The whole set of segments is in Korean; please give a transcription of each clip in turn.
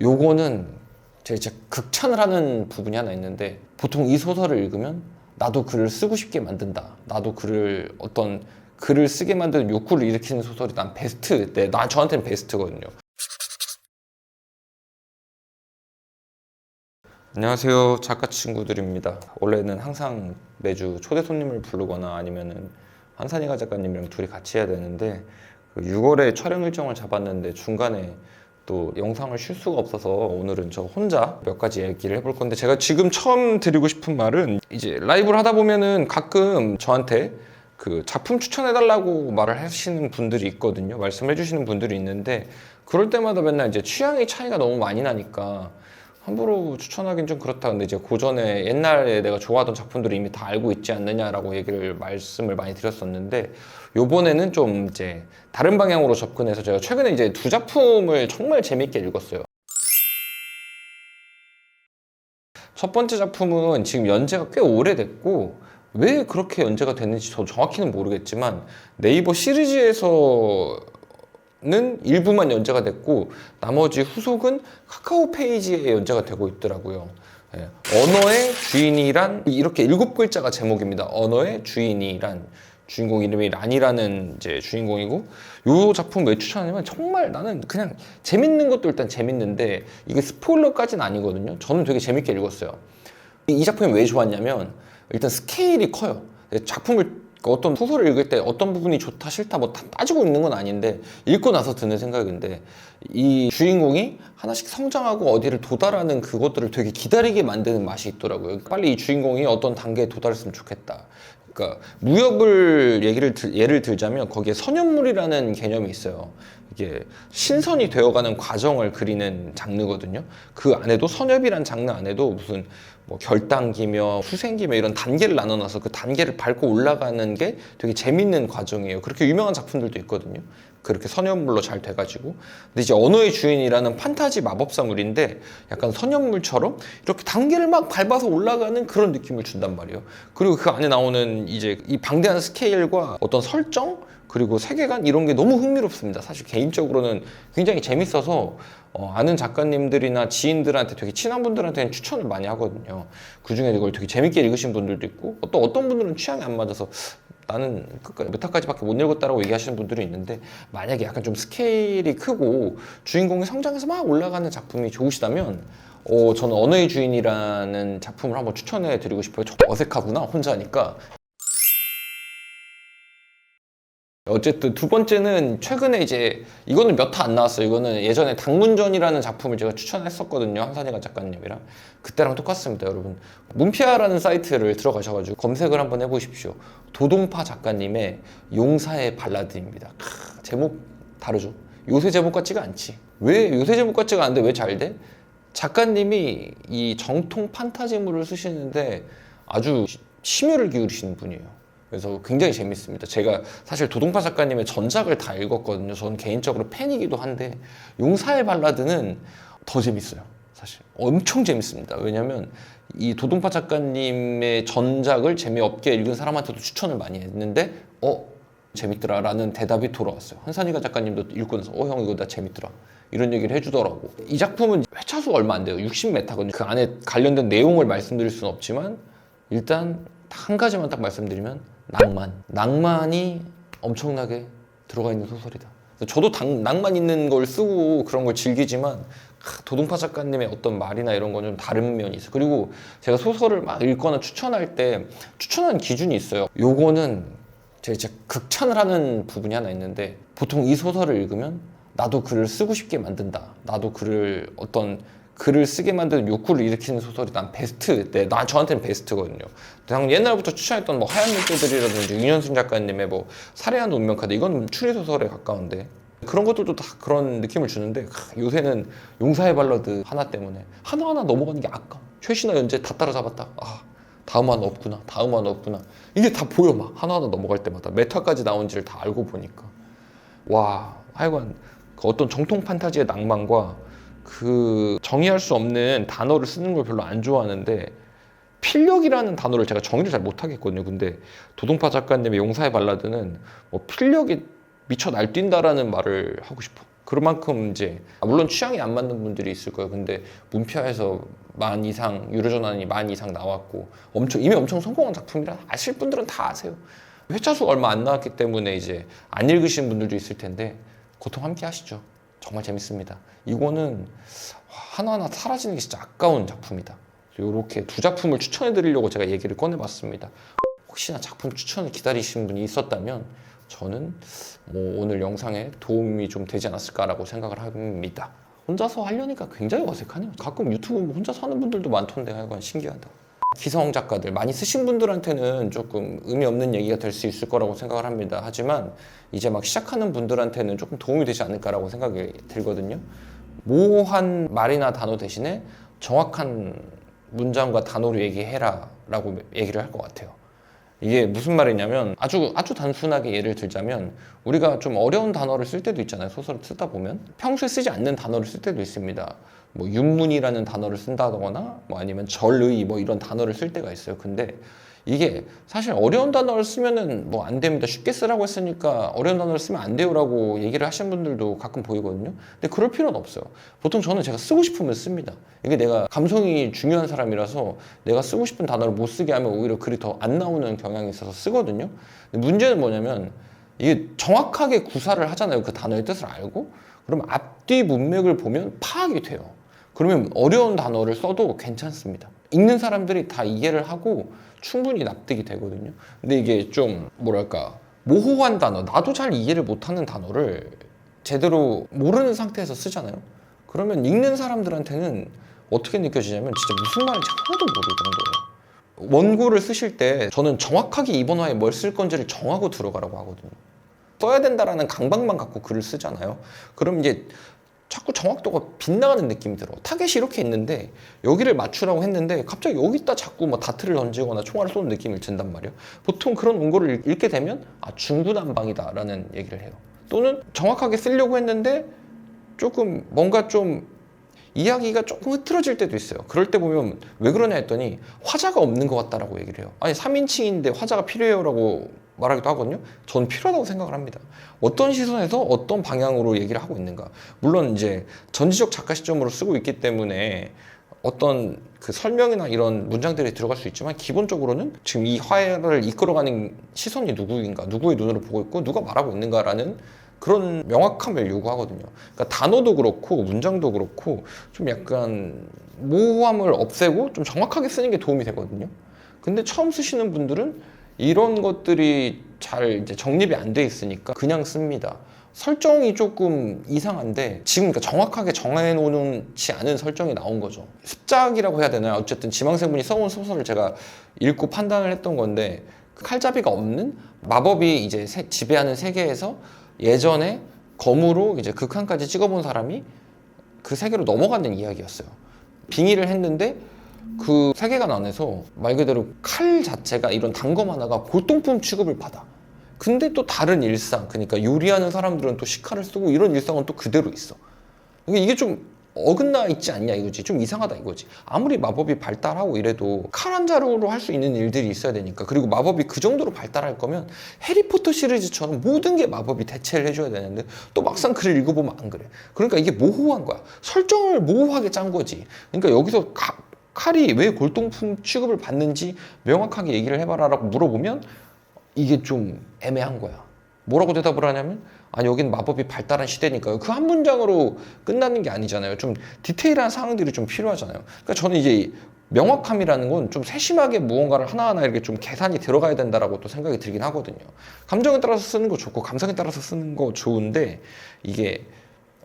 요거는 제가 이제 극찬을 하는 부분이 하나 있는데 보통 이 소설을 읽으면 나도 글을 쓰고 싶게 만든다. 나도 글을 어떤 글을 쓰게 만드는 욕구를 일으키는 소설이 난 베스트. 네, 나 저한테는 베스트거든요. 안녕하세요 작가 친구들입니다 원래는 항상 매주 초대 손님을 부르거나 아니면은 한산이가 작가님이랑 둘이 같이 해야 되는데 그 6월에 촬영 일정을 잡았는데 중간에 또 영상을 쉴 수가 없어서 오늘은 저 혼자 몇 가지 얘기를 해볼 건데 제가 지금 처음 드리고 싶은 말은 이제 라이브를 하다 보면은 가끔 저한테 그 작품 추천해달라고 말을 하시는 분들이 있거든요. 말씀해 주시는 분들이 있는데 그럴 때마다 맨날 이제 취향의 차이가 너무 많이 나니까 함부로 추천하긴 좀 그렇다. 근데 이제 고전에 옛날에 내가 좋아하던 작품들을 이미 다 알고 있지 않느냐라고 얘기를 말씀을 많이 드렸었는데 요번에는 좀 이제 다른 방향으로 접근해서 제가 최근에 이제 두 작품을 정말 재밌게 읽었어요. 첫 번째 작품은 지금 연재가 꽤 오래됐고 왜 그렇게 연재가 됐는지 저 정확히는 모르겠지만 네이버 시리즈에서 는 일부만 연재가 됐고 나머지 후속은 카카오 페이지에 연재가 되고 있더라고요. 예, 언어의 주인이란 이렇게 일곱 글자가 제목입니다. 언어의 주인이란 주인공 이름이 란이라는 이제 주인공이고 이 작품 왜 추천하냐면 정말 나는 그냥 재밌는 것도 일단 재밌는데 이게 스포일러까지는 아니거든요. 저는 되게 재밌게 읽었어요. 이- 이 작품이 왜 좋았냐면 일단 스케일이 커요. 작품을 어떤 소설을 읽을 때 어떤 부분이 좋다 싫다 뭐 다 따지고 있는 건 아닌데 읽고 나서 드는 생각인데 이 주인공이 하나씩 성장하고 어디를 도달하는 그것들을 되게 기다리게 만드는 맛이 있더라고요. 빨리 이 주인공이 어떤 단계에 도달했으면 좋겠다. 그러니까 무협을 얘기를 들- 예를 들자면 거기에 선현물이라는 개념이 있어요. 이게 신선이 되어가는 과정을 그리는 장르거든요. 그 안에도 선엽이란 장르 안에도 무슨 뭐 결단기며 후생기며 이런 단계를 나눠놔서 그 단계를 밟고 올라가는 게 되게 재밌는 과정이에요. 그렇게 유명한 작품들도 있거든요. 그렇게 선현물로 잘 돼가지고. 근데 이제 언어의 주인이라는 판타지 마법사물인데 약간 선현물처럼 이렇게 단계를 막 밟아서 올라가는 그런 느낌을 준단 말이에요. 그리고 그 안에 나오는 이제 이 방대한 스케일과 어떤 설정 그리고 세계관 이런 게 너무 흥미롭습니다. 사실 개인적으로는 굉장히 재밌어서 어, 아는 작가님들이나 지인들한테 되게 친한 분들한테는 추천을 많이 하거든요. 그 중에 이걸 되게 재밌게 읽으신 분들도 있고 또 어떤 분들은 취향이 안 맞아서 나는 끝까지 몇 화까지밖에 못 읽었다라고 얘기하시는 분들이 있는데 만약에 약간 좀 스케일이 크고 주인공이 성장해서 막 올라가는 작품이 좋으시다면 어, 저는 언어의 주인이라는 작품을 한번 추천해 드리고 싶어요. 좀 어색하구나 혼자 하니까 어쨌든 두 번째는 최근에 이제 이거는 몇 화 안 나왔어요. 이거는 예전에 당문전이라는 작품을 제가 추천했었거든요. 한산이가 작가님이랑 그때랑 똑같습니다, 여러분. 문피아라는 사이트를 들어가셔가지고 검색을 한번 해보십시오. 도동파 작가님의 용사의 발라드입니다. 크, 제목 다르죠? 요새 제목 같지가 않지. 왜 요새 제목 같지가 않은데 왜 잘 돼? 작가님이 이 정통 판타지물을 쓰시는데 아주 심혈을 기울이시는 분이에요. 그래서 굉장히 재밌습니다. 제가 사실 도동파 작가님의 전작을 다 읽었거든요. 저는 개인적으로 팬이기도 한데 용사의 발라드는 더 재밌어요. 사실 엄청 재밌습니다. 왜냐하면 이 도동파 작가님의 전작을 재미없게 읽은 사람한테도 추천을 많이 했는데 어 재밌더라라는 대답이 돌아왔어요. 한산이가 작가님도 읽고 나서 어 형 이거 나 재밌더라. 이런 얘기를 해주더라고. 이 작품은 회차 수가 얼마 안 돼요. 60m거든요. 그 안에 관련된 내용을 말씀드릴 수는 없지만 일단 한 가지만 딱 말씀드리면 낭만. 낭만이 엄청나게 들어가 있는 소설이다. 저도 당- 낭만 있는 걸 쓰고 그런 걸 즐기지만 하, 도동파 작가님의 어떤 말이나 이런 건 좀 다른 면이 있어요. 그리고 제가 소설을 막 읽거나 추천할 때 추천하는 기준이 있어요. 요거는 제가 극찬을 하는 부분이 하나 있는데 보통 이 소설을 읽으면 나도 글을 쓰고 싶게 만든다. 나도 글을 어떤 글을 쓰게 만드는 욕구를 일으키는 소설이 난 베스트. 네, 나 저한테는 베스트거든요. 당 옛날부터 추천했던 뭐 하얀 물고들이라든지 윤현순 작가님의 뭐 살해한 운명 카드 이건 추리 소설에 가까운데 그런 것들도 다 그런 느낌을 주는데 하, 요새는 용사의 발라드 하나 때문에 하나하나 넘어가는 게 아까워. 최신화 연재 다 따라잡았다. 아 다음 화는 없구나. 다음 화는 없구나. 이게 다 보여 막 하나하나 넘어갈 때마다 메타까지 나온지를 다 알고 보니까 와 하여간 그 어떤 정통 판타지의 낭만과 그 정의할 수 없는 단어를 쓰는 걸 별로 안 좋아하는데 필력이라는 단어를 제가 정의를 잘 못하겠거든요. 근데 도동파 작가님의 용사의 발라드는 뭐 필력이 미쳐 날뛴다라는 말을 하고 싶어. 그만큼 이제 아, 물론 취향이 안 맞는 분들이 있을 거예요. 근데 문피아에서 만 이상 유료전환이 만 이상 나왔고 엄청 이미 엄청 성공한 작품이라 아실 분들은 다 아세요. 회차 수가 얼마 안 나왔기 때문에 이제 안 읽으신 분들도 있을 텐데 고통 함께 하시죠. 정말 재밌습니다. 이거는 하나하나 사라지는 게 진짜 아까운 작품이다. 이렇게 두 작품을 추천해 드리려고 제가 얘기를 꺼내봤습니다. 혹시나 작품 추천을 기다리시는 분이 있었다면 저는 뭐 오늘 영상에 도움이 좀 되지 않았을까라고 생각을 합니다. 혼자서 하려니까 굉장히 어색하네요. 가끔 유튜브 혼자서 하는 분들도 많던데 하여간 신기하다. 기성 작가들 많이 쓰신 분들한테는 조금 의미 없는 얘기가 될 수 있을 거라고 생각을 합니다. 하지만 이제 막 시작하는 분들한테는 조금 도움이 되지 않을까라고 생각이 들거든요. 모호한 말이나 단어 대신에 정확한 문장과 단어로 얘기해라라고 얘기를 할 것 같아요. 이게 무슨 말이냐면 아주 아주 단순하게 예를 들자면 우리가 좀 어려운 단어를 쓸 때도 있잖아요 소설을 쓰다 보면. 평소에 쓰지 않는 단어를 쓸 때도 있습니다. 뭐 윤문이라는 단어를 쓴다거나 뭐 아니면 절의 뭐 이런 단어를 쓸 때가 있어요. 근데 이게 사실 어려운 단어를 쓰면은 뭐 안 됩니다 쉽게 쓰라고 했으니까 어려운 단어를 쓰면 안 돼요라고 얘기를 하시는 분들도 가끔 보이거든요 근데 그럴 필요는 없어요 보통 저는 제가 쓰고 싶으면 씁니다 이게 내가 감성이 중요한 사람이라서 내가 쓰고 싶은 단어를 못 쓰게 하면 오히려 글이 더 안 나오는 경향이 있어서 쓰거든요. 근데 문제는 뭐냐면 이게 정확하게 구사를 하잖아요. 그 단어의 뜻을 알고 그럼 앞뒤 문맥을 보면 파악이 돼요. 그러면 어려운 단어를 써도 괜찮습니다. 읽는 사람들이 다 이해를 하고 충분히 납득이 되거든요. 근데 이게 좀 뭐랄까 모호한 단어, 나도 잘 이해를 못하는 단어를 제대로 모르는 상태에서 쓰잖아요. 그러면 읽는 사람들한테는 어떻게 느껴지냐면 진짜 무슨 말인지 하나도 모르는 거예요. 원고를 쓰실 때 저는 정확하게 이번 화에 뭘 쓸 건지를 정하고 들어가라고 하거든요. 써야 된다라는 강박만 갖고 글을 쓰잖아요. 그럼 이제 자꾸 정확도가 빗나가는 느낌이 들어. 타겟이 이렇게 있는데 여기를 맞추라고 했는데 갑자기 여기다 자꾸 뭐 다트를 던지거나 총알을 쏘는 느낌이 든단 말이에요. 보통 그런 원고를 읽게 되면 아 중구난방이다라는 얘기를 해요. 또는 정확하게 쓰려고 했는데 조금 뭔가 좀 이야기가 조금 흐트러질 때도 있어요. 그럴 때 보면 왜 그러냐 했더니 화자가 없는 것 같다라고 얘기를 해요. 아니 3인칭인데 화자가 필요해요라고 말하기도 하거든요. 저는 필요하다고 생각을 합니다. 어떤 시선에서 어떤 방향으로 얘기를 하고 있는가. 물론 이제 전지적 작가 시점으로 쓰고 있기 때문에 어떤 그 설명이나 이런 문장들이 들어갈 수 있지만 기본적으로는 지금 이 화해를 이끌어가는 시선이 누구인가, 누구의 눈으로 보고 있고 누가 말하고 있는가라는 그런 명확함을 요구하거든요. 그러니까 단어도 그렇고 문장도 그렇고 좀 약간 모호함을 없애고 좀 정확하게 쓰는 게 도움이 되거든요. 근데 처음 쓰시는 분들은 이런 것들이 잘 이제 정립이 안 돼 있으니까 그냥 씁니다. 설정이 조금 이상한데 지금 그러니까 정확하게 정해놓지 않은 설정이 나온 거죠. 습작이라고 해야 되나요? 어쨌든 지망생분이 써온 소설을 제가 읽고 판단을 했던 건데 칼잡이가 없는 마법이 이제 세- 지배하는 세계에서 예전에 검으로 이제 극한까지 찍어본 사람이 그 세계로 넘어가는 이야기였어요. 빙의를 했는데 그 세계관 안에서 말 그대로 칼 자체가 이런 단검 하나가 골동품 취급을 받아. 근데 또 다른 일상, 그러니까 요리하는 사람들은 또 식칼을 쓰고 이런 일상은 또 그대로 있어. 이게 이게 좀 어긋나 있지 않냐 이거지. 좀 이상하다 이거지. 아무리 마법이 발달하고 이래도 칼 한 자루로 할 수 있는 일들이 있어야 되니까. 그리고 마법이 그 정도로 발달할 거면 해리포터 시리즈처럼 모든 게 마법이 대체를 해줘야 되는데 또 막상 글을 읽어보면 안 그래. 그러니까 이게 모호한 거야. 설정을 모호하게 짠 거지. 그러니까 여기서 가- 칼이 왜 골동품 취급을 받는지 명확하게 얘기를 해봐라라고 물어보면 이게 좀 애매한 거야. 뭐라고 대답을 하냐면 아 여긴 마법이 발달한 시대니까요. 그 한 문장으로 끝나는 게 아니잖아요. 좀 디테일한 사항들이 좀 필요하잖아요. 그러니까 저는 이제 명확함이라는 건 좀 세심하게 무언가를 하나하나 이렇게 좀 계산이 들어가야 된다라고 또 생각이 들긴 하거든요. 감정에 따라서 쓰는 거 좋고 감성에 따라서 쓰는 거 좋은데 이게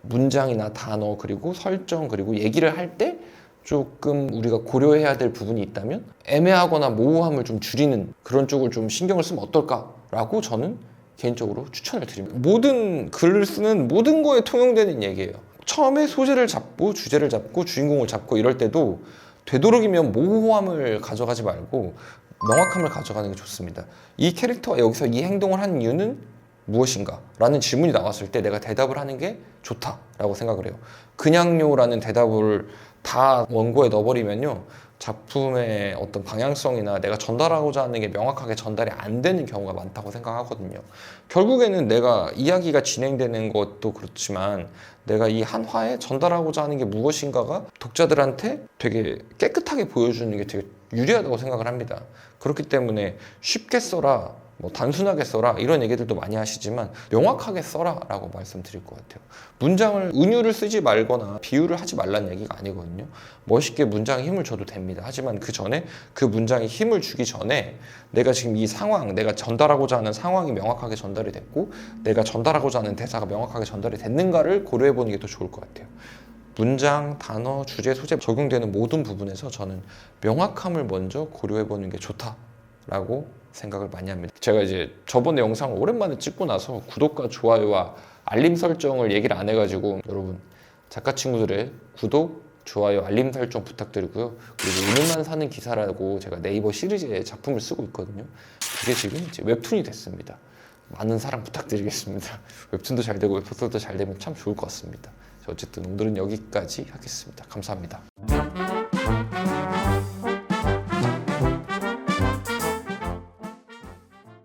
문장이나 단어 그리고 설정 그리고 얘기를 할때 조금 우리가 고려해야 될 부분이 있다면 애매하거나 모호함을 좀 줄이는 그런 쪽을 좀 신경을 쓰면 어떨까라고 저는 개인적으로 추천을 드립니다. 모든 글을 쓰는 모든 거에 통용되는 얘기예요. 처음에 소재를 잡고 주제를 잡고 주인공을 잡고 이럴 때도 되도록이면 모호함을 가져가지 말고 명확함을 가져가는 게 좋습니다. 이 캐릭터가 여기서 이 행동을 한 이유는 무엇인가? 라는 질문이 나왔을 때 내가 대답을 하는 게 좋다라고 생각을 해요. 그냥요라는 대답을 다 원고에 넣어버리면요. 작품의 어떤 방향성이나 내가 전달하고자 하는 게 명확하게 전달이 안 되는 경우가 많다고 생각하거든요. 결국에는 내가 이야기가 진행되는 것도 그렇지만 내가 이 한 화에 전달하고자 하는 게 무엇인가가 독자들한테 되게 깨끗하게 보여주는 게 되게 유리하다고 생각을 합니다. 그렇기 때문에 쉽게 써라, 뭐 단순하게 써라 이런 얘기들도 많이 하시지만 명확하게 써라 라고 말씀드릴 것 같아요. 문장을 은유를 쓰지 말거나 비유를 하지 말라는 얘기가 아니거든요. 멋있게 문장에 힘을 줘도 됩니다. 하지만 그 전에 그 문장에 힘을 주기 전에 내가 지금 이 상황, 내가 전달하고자 하는 상황이 명확하게 전달이 됐고 내가 전달하고자 하는 대사가 명확하게 전달이 됐는가를 고려해 보는 게 더 좋을 것 같아요. 문장, 단어, 주제, 소재 적용되는 모든 부분에서 저는 명확함을 먼저 고려해 보는 게 좋다라고 생각을 많이 합니다. 제가 이제 저번에 영상을 오랜만에 찍고 나서 구독과 좋아요와 알림 설정을 얘기를 안 해가지고 여러분 작가 친구들의 구독, 좋아요, 알림 설정 부탁드리고요. 그리고 오늘만 사는 기사라고 제가 네이버 시리즈의 작품을 쓰고 있거든요. 그게 지금 이제 웹툰이 됐습니다. 많은 사랑 부탁드리겠습니다. 웹툰도 잘 되고 웹소설도 잘 되면 참 좋을 것 같습니다. 자, 어쨌든 오늘은 여기까지 하겠습니다. 감사합니다.